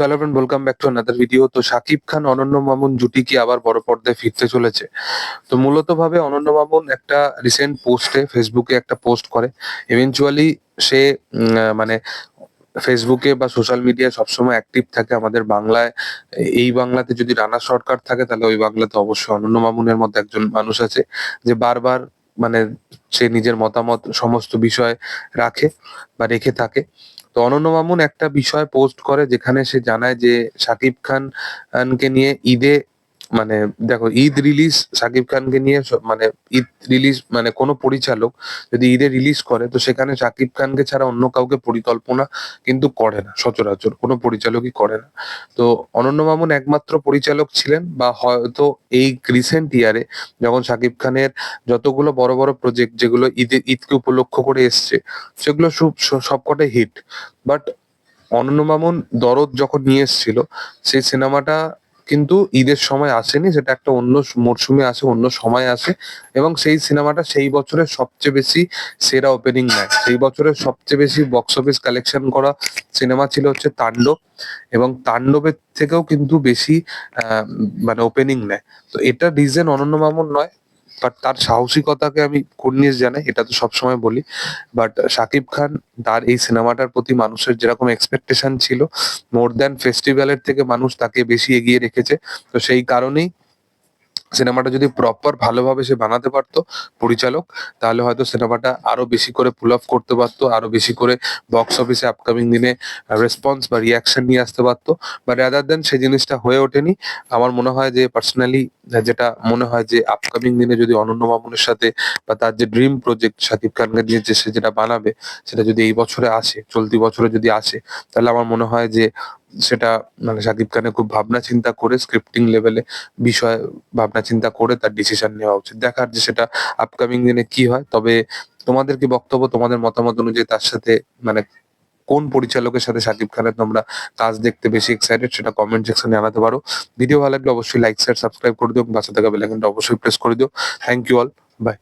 Hello friend welcome back to another video তো শাকিব খান, অনন্য মামুন জুটি কি আবার বড় পর্দায় ফিরতে চলেছে? তো মূলত ভাবে অনন্য মামুন একটা রিসেন্ট পোস্টে ফেসবুকে একটা পোস্ট করে। ইভেনচুয়ালি সে মানে ফেসবুকে বা সোশ্যাল মিডিয়ায় সবসময় অ্যাক্টিভ থাকে। আমাদের বাংলায়, এই বাংলাতে যদি রানা সরকার থাকে, তাহলে ওই বাংলাতে অবশ্যই অনন্য মামুনের মতো একজন মানুষ আছে, যে বারবার মানে সে নিজের মতামত সমস্ত বিষয় রাখে বা রেখে থাকে। তো অনন্য মামুন একটা বিষয় পোস্ট করে যেখানে সে জানায় যে সাকিব খান খানকে নিয়ে ঈদে মানে দেখো, ঈদ রিলিজ শাকিব খানকে নিয়ে মানে ঈদ রিলিজ মানে কোনো পরিচালক যদি ঈদে রিলিজ করে, তো সেখানে শাকিব খানকে ছাড়া অন্য কাউকে পরিকল্পনা কিন্তু করে না, সচরাচর কোনো পরিচালকই করে না। তো অনন্য মামুন একমাত্র পরিচালক ছিলেন বা হয়তো এই রিসেন্ট ইয়ারে যখন শাকিব খানের যতগুলো বড় বড় প্রজেক্ট যেগুলো ঈদে, ঈদকে উপলক্ষ করে এসছে, সেগুলো সব সবকটাই হিট বাট অনন্য মামুন দরদ যখন নিয়ে এসেছিল সেই সিনেমাটা কিন্তু ঈদের সময় আসেনি, সেটা একটা অন্য মরশুমে আসে, অন্য সময় আসে এবং সেই সিনেমাটা সেই বছরের সবচেয়ে বেশি সেরা ওপেনিং নেয় সেই বছরের সবচেয়ে বেশি বক্স অফিস কালেকশন করা সিনেমা ছিল হচ্ছে তাণ্ডব এবং তাণ্ডবের থেকেও কিন্তু বেশি মানে ওপেনিং নেয় তো এটা রিজেন অনন্য মামুন নয় বাট তার সাহসিকতাকে আমি কুর্নিস জানাই, এটা তো সবসময় বলি। বাট সাকিব খান, তার এই সিনেমাটার প্রতি মানুষের যেরকম এক্সপেকটেশন ছিল মোর দ্যান ফেস্টিভ্যালের থেকে মানুষ তাকে বেশি এগিয়ে রেখেছে। তো সেই কারণেই সিনেমাটা যদি প্রপার ভালোভাবে সে বানাতে পারতো পরিচালক, তাহলে হয়তো সিনেমাটা আরও বেশি করে পুল অফ করতে পারতো, আরও বেশি করে বক্স অফিসে আপকামিং দিনে রেসপন্স বা রিয়াকশন নিয়ে আসতে পারতো। বা রাদার দেন সেই জিনিসটা হয়ে ওঠেনি, আমার মনে হয় যে পার্সোনালি যেটা মনে হয় যে আপকামিং দিনে যদি অনন্য মামুনের সাথে বা তার যে ড্রিম প্রজেক্ট শাকিব খানকে নিয়ে যে সে যেটা বানাবে, সেটা যদি এই বছরে আসে, চলতি বছরে যদি আসে, তাহলে আমার মনে হয় যে সেটা মানে শাকিব খানের খুব ভাবনা চিন্তা করে স্ক্রিপ্টিং লেভেলে বিষয়, ভাবনা চিন্তা করে তার ডিসিশন নেওয়া উচিত। দেখার যে সেটা আপকামিং দিনে কি হয়। তবে তোমাদের কি বক্তব্য, তোমাদের মতামত অনুযায়ী তার সাথে মানে কোন পরিচালকের সাথে শাকিব খানের তোমরা কাজ দেখতে বেশি এক্সাইটেড সেটা কমেন্ট সেকশনে জানাতে পারো। ভিডিও ভালো লাগলে অবশ্যই লাইক শেয়ার সাবস্ক্রাইব করে দিও পাশে থাকা বেল আইকনটা অবশ্যই প্রেস করে দিও। Thank you all by